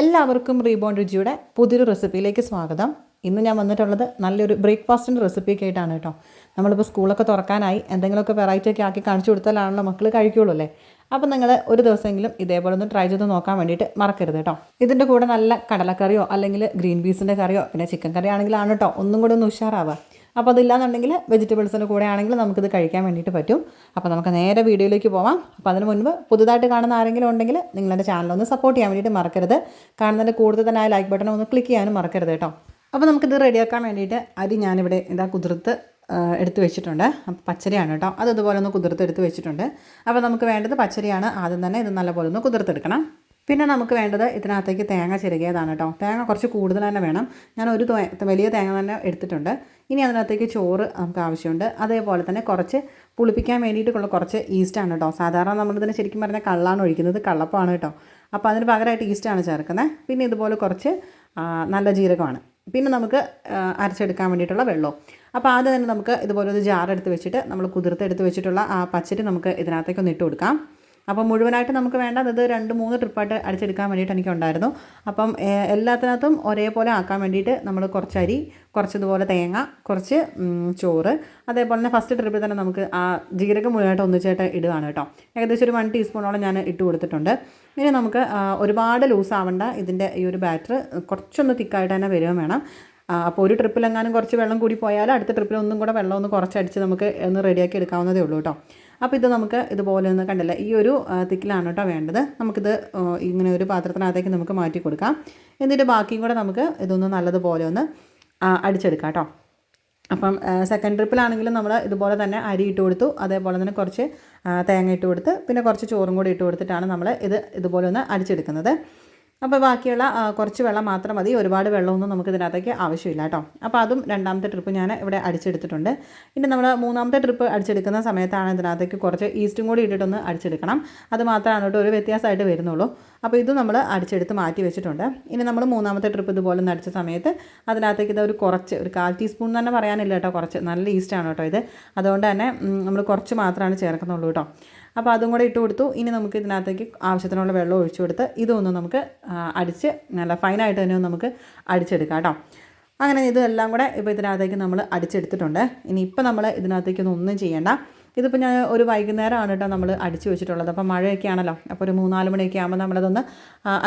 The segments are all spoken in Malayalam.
എല്ലാവർക്കും റീബോൺ രുചിയുടെ പുതിയൊരു റെസിപ്പിയിലേക്ക് സ്വാഗതം. ഇന്ന് ഞാൻ വന്നിട്ടുള്ളത് നല്ലൊരു ബ്രേക്ക്ഫാസ്റ്റിന്റെ റെസിപ്പിയൊക്കെ ആയിട്ടാണ് കേട്ടോ. നമ്മളിപ്പോൾ സ്കൂളൊക്കെ തുറക്കാനായി എന്തെങ്കിലുമൊക്കെ വെറൈറ്റി ഒക്കെ ആക്കി കാണിച്ചു കൊടുത്താലാണല്ലോ മക്കൾ കഴിക്കുള്ളൂ അല്ലേ? അപ്പോൾ നിങ്ങൾ ഒരു ദിവസമെങ്കിലും ഇതേപോലെ ഒന്ന് ട്രൈ ചെയ്ത് നോക്കാൻ വേണ്ടിയിട്ട് മറക്കരുത് കേട്ടോ. ഇതിന്റെ കൂടെ നല്ല കടലക്കറിയോ അല്ലെങ്കിൽ ഗ്രീൻ പീസിന്റെ കറിയോ പിന്നെ ചിക്കൻ കറി ആണെങ്കിലാണ് കേട്ടോ ഒന്നും കൂടെ ഒന്ന് ഉഷാറാവുക. അപ്പോൾ അതില്ലാന്നുണ്ടെങ്കിൽ വെജിറ്റബിൾസിന്റെ കൂടെ ആണെങ്കിൽ നമുക്കിത് കഴിക്കാൻ വേണ്ടിയിട്ട് പറ്റും. അപ്പോൾ നമുക്ക് നേരെ വീഡിയോയിലേക്ക് പോവാം. അപ്പോൾ അതിന് മുൻപ് പുതുതായിട്ട് കാണുന്ന ആരെങ്കിലും ഉണ്ടെങ്കിൽ നിങ്ങളുടെ ഒന്ന് സപ്പോർട്ട് ചെയ്യാൻ വേണ്ടിയിട്ട് മറക്കരുത്. കാണുന്നതിന്റെ കൂടുതൽ തന്നെ ആ ലൈക്ക് ബട്ടൺ ഒന്ന് ക്ലിക്ക് ചെയ്യാനും മറക്കരുത് കേട്ടോ. അപ്പോൾ നമുക്കിത് റെഡിയാക്കാൻ വേണ്ടിയിട്ട് അരി ഞാനിവിടെ ഇതാ കുതിർത്ത് എടുത്ത് വെച്ചിട്ടുണ്ട്. പച്ചരിയാണ് കേട്ടോ. അത് ഇതുപോലെ ഒന്ന് കുതിർത്ത് എടുത്ത് വെച്ചിട്ടുണ്ട്. അപ്പോൾ നമുക്ക് വേണ്ടത് പച്ചരിയാണ്. ആദ്യം തന്നെ ഇത് നല്ലപോലെ ഒന്ന് കുതിർത്തെടുക്കണം പിന്നെ നമുക്ക് വേണ്ടത് ഇതിനകത്തേക്ക് തേങ്ങ ചിരകിയതാണ് കേട്ടോ. തേങ്ങ കുറച്ച് കൂടുതൽ തന്നെ വേണം. ഞാൻ ഒരു വലിയ തേങ്ങ തന്നെ എടുത്തിട്ടുണ്ട്. ഇനി അതിനകത്തേക്ക് ചോറ് നമുക്ക് ആവശ്യമുണ്ട്. അതേപോലെ തന്നെ കുറച്ച് പുളിപ്പിക്കാൻ വേണ്ടിയിട്ടുള്ള കുറച്ച് ഈസ്റ്റാണ് കേട്ടോ. സാധാരണ നമ്മളിതിന് ശരിക്കും പറഞ്ഞാൽ കള്ളാണ് ഒഴിക്കുന്നത്. കള്ളപ്പമാണ് കേട്ടോ. അപ്പോൾ അതിന് പകരമായിട്ട് ഈസ്റ്റാണ് ചേർക്കുന്നത്. പിന്നെ ഇതുപോലെ കുറച്ച് നല്ല ജീരകമാണ്. പിന്നെ നമുക്ക് അരച്ചെടുക്കാൻ വേണ്ടിയിട്ടുള്ള വെള്ളവും. അപ്പോൾ ആദ്യം തന്നെ നമുക്ക് ഇതുപോലെ ഒരു ജാർ എടുത്ത് വെച്ചിട്ട് നമ്മൾ കുതിർത്തെടുത്ത് വെച്ചിട്ടുള്ള ആ പച്ചരി നമുക്ക് ഇതിനകത്തേക്ക് ഒന്ന് ഇട്ട് കൊടുക്കാം. അപ്പം മുഴുവനായിട്ട് നമുക്ക് വേണ്ടത് ഇത് രണ്ട് മൂന്ന് ട്രിപ്പായിട്ട് അടിച്ചെടുക്കാൻ വേണ്ടിയിട്ട് എനിക്കുണ്ടായിരുന്നു. അപ്പം എല്ലാത്തിനകത്തും ഒരേപോലെ ആക്കാൻ വേണ്ടിയിട്ട് നമ്മൾ കുറച്ച് അരി കുറച്ചതുപോലെ തേങ്ങ കുറച്ച് ചോറ്. അതേപോലെ തന്നെ ഫസ്റ്റ് ട്രിപ്പിൽ തന്നെ നമുക്ക് ആ ജീരകം മുഴുവനായിട്ട് ഒന്നിച്ചായിട്ട് ഇടുകയാണ് കേട്ടോ. ഏകദേശം ഒരു വൺ ടീസ്പൂണോളം ഞാൻ ഇട്ട് കൊടുത്തിട്ടുണ്ട്. ഇനി നമുക്ക് ഒരുപാട് ലൂസ് ആവേണ്ട ഇതിന്റെ ഈ ഒരു ബാറ്റർ കുറച്ചൊന്ന് തിക്കായിട്ട് തന്നെ വരികയും വേണം. അപ്പോൾ ഒരു ട്രിപ്പിലെങ്ങാനും കുറച്ച് വെള്ളം കൂടി പോയാൽ അടുത്ത ട്രിപ്പിൽ ഒന്നും കൂടെ വെള്ളം ഒന്ന് കുറച്ചടിച്ച് നമുക്ക് ഒന്ന് റെഡിയാക്കി എടുക്കാവുന്നതേ ഉള്ളൂ കേട്ടോ. അപ്പോൾ ഇത് നമുക്ക് ഇതുപോലെ ഒന്ന് കണ്ടില്ല? ഈ ഒരു തിക്കിലാണ് കേട്ടോ വേണ്ടത്. നമുക്കിത് ഇങ്ങനെ ഒരു പാത്രത്തിനകത്തേക്ക് നമുക്ക് മാറ്റി കൊടുക്കാം. എന്നിട്ട് ബാക്കിയും കൂടെ നമുക്ക് ഇതൊന്ന് നല്ലതുപോലെ ഒന്ന് അടിച്ചെടുക്കാം കേട്ടോ. അപ്പം സെക്കൻഡ് ട്രിപ്പിലാണെങ്കിലും നമ്മൾ ഇതുപോലെ തന്നെ അരി ഇട്ട് കൊടുത്തു. അതേപോലെ തന്നെ കുറച്ച് തേങ്ങ ഇട്ട് കൊടുത്ത് പിന്നെ കുറച്ച് ചോറും കൂടി ഇട്ട് കൊടുത്തിട്ടാണ് നമ്മൾ ഇത് ഇതുപോലെ ഒന്ന് അടിച്ചെടുക്കുന്നത്. അപ്പോൾ ബാക്കിയുള്ള കുറച്ച് വെള്ളം മാത്രം മതി. ഒരുപാട് വെള്ളമൊന്നും നമുക്ക് ഇതിനകത്തേക്ക് ആവശ്യമില്ല കേട്ടോ. അപ്പോൾ അതും രണ്ടാമത്തെ ട്രിപ്പ് ഞാൻ ഇവിടെ അടിച്ചെടുത്തിട്ടുണ്ട്. ഇനി നമ്മൾ മൂന്നാമത്തെ ട്രിപ്പ് അടിച്ചെടുക്കുന്ന സമയത്താണ് ഇതിനകത്തേക്ക് കുറച്ച് ഈസ്റ്റും കൂടി ഇട്ടിട്ടൊന്ന് അടിച്ചെടുക്കണം. അത് മാത്രമാണ് കേട്ടോ ഒരു വ്യത്യാസമായിട്ട് വരുന്നുള്ളൂ. അപ്പോൾ ഇത് നമ്മൾ അടിച്ചെടുത്ത് മാറ്റി വെച്ചിട്ടുണ്ട്. ഇനി നമ്മൾ മൂന്നാമത്തെ ട്രിപ്പ് ഇതുപോലെ ഒന്ന് അടിച്ച സമയത്ത് അതിനകത്തേക്ക് ഇത് ഒരു കുറച്ച് ഒരു കാൽ ടീസ്പൂൺ തന്നെ പറയാനില്ല കേട്ടോ. കുറച്ച് നല്ല ഈസ്റ്റാണ് കേട്ടോ ഇത്. അതുകൊണ്ട് തന്നെ നമ്മൾ കുറച്ച് മാത്രമാണ് ചേർക്കുന്നുള്ളൂ കേട്ടോ. അപ്പോൾ അതും കൂടെ ഇട്ട് കൊടുത്തു. ഇനി നമുക്ക് ഇതിനകത്തേക്ക് ആവശ്യത്തിനുള്ള വെള്ളം ഒഴിച്ചു കൊടുത്ത് ഇതൊന്ന് നമുക്ക് അടിച്ച് നല്ല ഫൈനായിട്ട് തന്നെ നമുക്ക് അടിച്ചെടുക്കാം കേട്ടോ. അങ്ങനെ ഇതെല്ലാം കൂടെ ഇപ്പോൾ ഇതിനകത്തേക്ക് നമ്മൾ അടിച്ചെടുത്തിട്ടുണ്ട്. ഇനി ഇപ്പോൾ നമ്മൾ ഇതിനകത്തേക്കൊന്നും ഒന്നും ചെയ്യേണ്ട. ഇതിപ്പോൾ ഞാൻ ഒരു വൈകുന്നേരമാണ് കേട്ടോ നമ്മൾ അടിച്ചു വെച്ചിട്ടുള്ളത്. അപ്പോൾ മഴയൊക്കെ ആണല്ലോ. അപ്പോൾ ഒരു മൂന്നാൽ മണിയൊക്കെ ആകുമ്പോൾ നമ്മളതൊന്ന്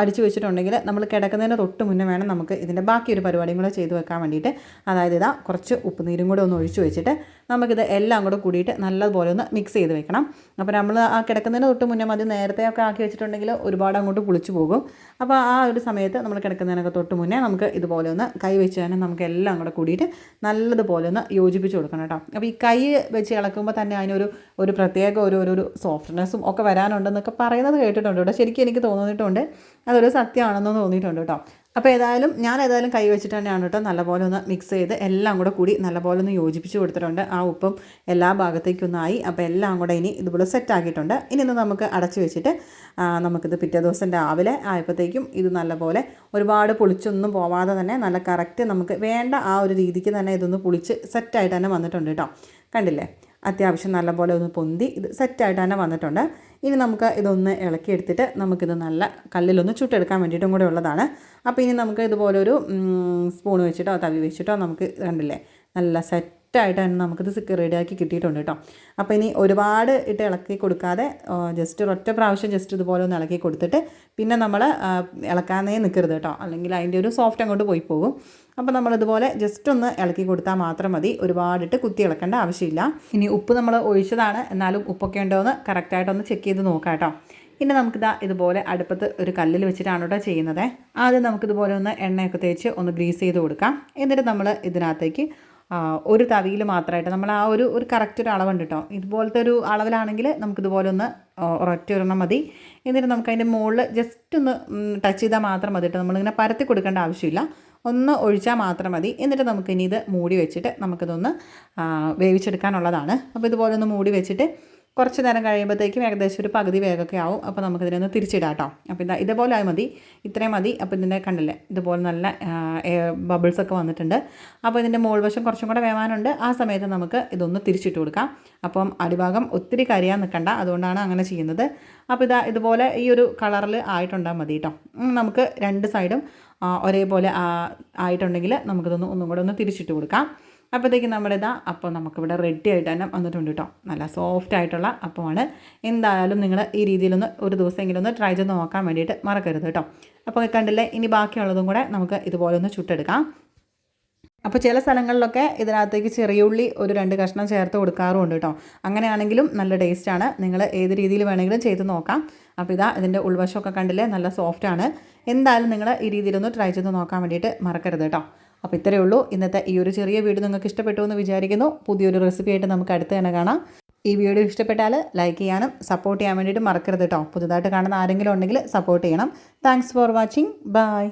അടിച്ചു വെച്ചിട്ടുണ്ടെങ്കിൽ നമ്മൾ കിടക്കുന്നതിന് തൊട്ട് മുന്നേ വേണം നമുക്ക് ഇതിന്റെ ബാക്കി ഒരു പരിപാടിയും കൂടെ ചെയ്തു വെക്കാൻ വേണ്ടിയിട്ട്. അതായത് ഇതാ കുറച്ച് ഉപ്പുനീരും കൂടെ ഒന്ന് ഒഴിച്ചു വെച്ചിട്ട് നമുക്കിത് എല്ലാം കൂടെ കൂടിയിട്ട് നല്ലതുപോലെ ഒന്ന് മിക്സ് ചെയ്ത് വെക്കണം. അപ്പോൾ നമ്മൾ ആ കിടക്കുന്നതിന് തൊട്ട് മുന്നേ മതി നേരത്തെ ഒക്കെ ആക്കി വെച്ചിട്ടുണ്ടെങ്കിൽ ഒരുപാട് അങ്ങോട്ട് പുളിച്ചു പോകും. അപ്പോൾ ആ ഒരു സമയത്ത് നമ്മൾ കിടക്കുന്നതിനൊക്കെ തൊട്ട് മുന്നേ നമുക്ക് ഇതുപോലെ ഒന്ന് കൈ വെച്ച് തന്നെ നമുക്ക് എല്ലാം കൂടെ കൂടിയിട്ട് നല്ലതുപോലെ ഒന്ന് യോജിപ്പിച്ച് കൊടുക്കണം കേട്ടോ അപ്പോൾ ഈ കൈ വെച്ച് ഇളക്കുമ്പോൾ തന്നെ അതിനൊരു ഒരു പ്രത്യേക ഒരു ഒരു ഒരു സോഫ്റ്റ്നെസ്സും ഒക്കെ വരാനുണ്ടെന്നൊക്കെ പറയുന്നത് കേട്ടിട്ടുണ്ട് കേട്ടോ. ശരിക്കും എനിക്ക് തോന്നിയിട്ടുണ്ട്. അതൊരു സത്യമാണെന്ന് തോന്നിയിട്ടുണ്ട് കേട്ടോ. അപ്പോൾ ഏതായാലും ഞാൻ ഏതായാലും കൈ വെച്ചിട്ട് തന്നെയാണ് കേട്ടോ നല്ലപോലെ ഒന്ന് മിക്സ് ചെയ്ത് എല്ലാം കൂടെ കൂടി നല്ലപോലെ ഒന്ന് യോജിപ്പിച്ച് കൊടുത്തിട്ടുണ്ട്. ആ ഉപ്പും എല്ലാ ഭാഗത്തേക്കൊന്നായി. അപ്പോൾ എല്ലാം കൂടെ ഇനി ഇതുപോലെ സെറ്റ് ആക്കിയിട്ടുണ്ട്. ഇനി ഇന്ന് നമുക്ക് അടച്ചു വെച്ചിട്ട് നമുക്കിത് പിറ്റേ ദിവസം രാവിലെ ആയപ്പോഴത്തേക്കും ഇത് നല്ലപോലെ ഒരുപാട് പുളിച്ചൊന്നും പോവാതെ തന്നെ നല്ല കറക്റ്റ് നമുക്ക് വേണ്ട ആ ഒരു രീതിക്ക് തന്നെ ഇതൊന്ന് പുളിച്ച് സെറ്റായിട്ട് തന്നെ വന്നിട്ടുണ്ട് കേട്ടോ. കണ്ടില്ലേ? അത്യാവശ്യം നല്ലപോലെ ഒന്ന് പൊന്തി ഇത് സെറ്റായിട്ട് തന്നെ വന്നിട്ടുണ്ട്. ഇനി നമുക്ക് ഇതൊന്ന് ഇളക്കി ഇളക്കിയെടുത്തിട്ട് നമുക്കിത് നല്ല കല്ലിലൊന്ന് ചുട്ടെടുക്കാൻ വേണ്ടിയിട്ടും കൂടെ ഉള്ളതാണ്. അപ്പോൾ ഇനി നമുക്ക് ഇതുപോലെ ഒരു സ്പൂൺ വെച്ചിട്ടോ തവി വെച്ചിട്ടോ നമുക്ക് കണ്ടില്ലേ? നല്ല സെറ്റായിട്ട് തന്നെ നമുക്കിത് റെഡിയാക്കി കിട്ടിയിട്ടുണ്ട് കേട്ടോ അപ്പോൾ ഇനി ഒരുപാട് ഇട്ട് ഇളക്കി കൊടുക്കാതെ ജസ്റ്റ് ഒരൊറ്റ പ്രാവശ്യം ജസ്റ്റ് ഇതുപോലെ ഒന്ന് ഇളക്കി കൊടുത്തിട്ട് പിന്നെ നമ്മൾ ഇളക്കാനേ നിൽക്കരുത് കേട്ടോ അല്ലെങ്കിൽ അതിന്റെ ഒരു സോഫ്റ്റ് അങ്ങോട്ട് പോയി പോകും. അപ്പോൾ നമ്മളിതുപോലെ ജസ്റ്റ് ഒന്ന് ഇളക്കി കൊടുത്താൽ മാത്രം മതി. ഒരുപാടിട്ട് കുത്തി ഇളക്കേണ്ട ആവശ്യമില്ല. ഇനി ഉപ്പ് നമ്മൾ ഒഴിച്ചതാണ്. എന്നാലും ഉപ്പൊക്കെ ഉണ്ടോ എന്ന് കറക്റ്റായിട്ടൊന്ന് ചെക്ക് ചെയ്ത് നോക്കാം കേട്ടോ ഇനി നമുക്കിതാ ഇതുപോലെ അടുപ്പത്ത് ഒരു കല്ലിൽ വെച്ചിട്ടാണ് കേട്ടോ ചെയ്യുന്നത്. ആദ്യം നമുക്കിതുപോലെ ഒന്ന് എണ്ണയൊക്കെ തേച്ച് ഒന്ന് ഗ്രീസ് ചെയ്ത് കൊടുക്കാം. എന്നിട്ട് നമ്മൾ ഇതിനകത്തേക്ക് ഒരു തവിയിൽ മാത്രമായിട്ട് നമ്മൾ ആ ഒരു ഒരു കറക്റ്റ് ഒരു അളവുണ്ട് കേട്ടോ ഇതുപോലത്തെ ഒരു അളവിലാണെങ്കിൽ നമുക്കിതുപോലെ ഒന്ന് ഒരൊറ്റ ഒരെണ്ണം മതി. എന്നിട്ട് നമുക്ക് അതിന്റെ മുകളിൽ ജസ്റ്റ് ഒന്ന് ടച്ച് ചെയ്താൽ മാത്രം മതി കേട്ടോ നമ്മളിങ്ങനെ പരത്തി കൊടുക്കേണ്ട ആവശ്യമില്ല. ഒന്ന് ഒഴിച്ചാൽ മാത്രം മതി. എന്നിട്ട് നമുക്കിനി ഇത് മൂടി വെച്ചിട്ട് നമുക്കിതൊന്ന് വേവിച്ചെടുക്കാനുള്ളതാണ്. അപ്പോൾ ഇതുപോലെ ഒന്ന് മൂടി വെച്ചിട്ട് കുറച്ച് നേരം കഴിയുമ്പോഴത്തേക്കും ഏകദേശം ഒരു പകുതി വേഗമൊക്കെ ആവും. അപ്പോൾ നമുക്കിതിനെ ഒന്ന് തിരിച്ചിടാം കേട്ടോ അപ്പോൾ ഇതാ ഇതുപോലെ ആയി മതി. ഇത്രയും മതി. അപ്പോൾ ഇതിന്റെ കണ്ടില്ലേ ഇതുപോലെ നല്ല ബബിൾസ് ഒക്കെ വന്നിട്ടുണ്ട്. അപ്പോൾ ഇതിന്റെ മോൾ വശം കുറച്ചും കൂടെ വേവാനുണ്ട്. ആ സമയത്ത് നമുക്ക് ഇതൊന്ന് തിരിച്ചിട്ട് കൊടുക്കാം. അപ്പം അടിഭാഗം ഒത്തിരി കരിയാൻ നിൽക്കണ്ട. അതുകൊണ്ടാണ് അങ്ങനെ ചെയ്യുന്നത്. അപ്പോൾ ഇതാ ഇതുപോലെ ഈ ഒരു കളറിൽ ആയിട്ടുണ്ടാൽ മതി കേട്ടോ. നമുക്ക് രണ്ട് സൈഡും ഒരേപോലെ ആയിട്ടുണ്ടെങ്കിൽ നമുക്കിതൊന്ന് ഒന്നും കൂടെ ഒന്ന് തിരിച്ചിട്ട് കൊടുക്കാം. അപ്പോഴത്തേക്കും നമ്മുടെ ഇതാ അപ്പം നമുക്കിവിടെ റെഡി ആയിട്ട് തന്നെ വന്നിട്ടുണ്ട് കേട്ടോ നല്ല സോഫ്റ്റ് ആയിട്ടുള്ള അപ്പമാണ്. എന്തായാലും നിങ്ങൾ ഈ രീതിയിലൊന്ന് ഒരു ദിവസമെങ്കിലും ഒന്ന് ട്രൈ ചെയ്ത് നോക്കാൻ വേണ്ടിയിട്ട് മറക്കരുത് കേട്ടോ അപ്പോൾ കണ്ടില്ലേ ഇനി ബാക്കിയുള്ളതും കൂടെ നമുക്ക് ഇതുപോലെ ഒന്ന് ചുട്ടെടുക്കാം. അപ്പോൾ ചില സ്ഥലങ്ങളിലൊക്കെ ഇതിനകത്തേക്ക് ചെറിയ ഉള്ളി ഒരു രണ്ട് കഷ്ണം ചേർത്ത് കൊടുക്കാറുമുണ്ട് കേട്ടോ അങ്ങനെയാണെങ്കിലും നല്ല ടേസ്റ്റാണ് നിങ്ങൾ ഏത് രീതിയിൽ വേണമെങ്കിലും ചെയ്ത് നോക്കാം. അപ്പോൾ ഇതാ ഇതിന്റെ ഉൾവശമൊക്കെ കണ്ടില്ലേ നല്ല സോഫ്റ്റാണ് എന്തായാലും നിങ്ങൾ ഈ രീതിയിലൊന്ന് ട്രൈ ചെയ്ത് നോക്കാൻ വേണ്ടിയിട്ട് മറക്കരുത് കേട്ടോ അപ്പോൾ ഇത്രയേ ഉള്ളൂ. ഇന്നത്തെ ഈ ഒരു ചെറിയ വീഡിയോ നിങ്ങൾക്ക് ഇഷ്ടപ്പെട്ടു എന്ന് വിചാരിക്കുന്നു. പുതിയൊരു റെസിപ്പി ആയിട്ട് നമുക്ക് അടുത്ത് തന്നെ കാണാം. ഈ വീഡിയോ ഇഷ്ടപ്പെട്ടാൽ ലൈക്ക് ചെയ്യാനും സപ്പോർട്ട് ചെയ്യാൻ വേണ്ടിയിട്ട് മറക്കരുത് കേട്ടോ പുതുതായിട്ട് കാണുന്ന ആരെങ്കിലും ഉണ്ടെങ്കിൽ സപ്പോർട്ട് ചെയ്യണം. Thanks for watching bye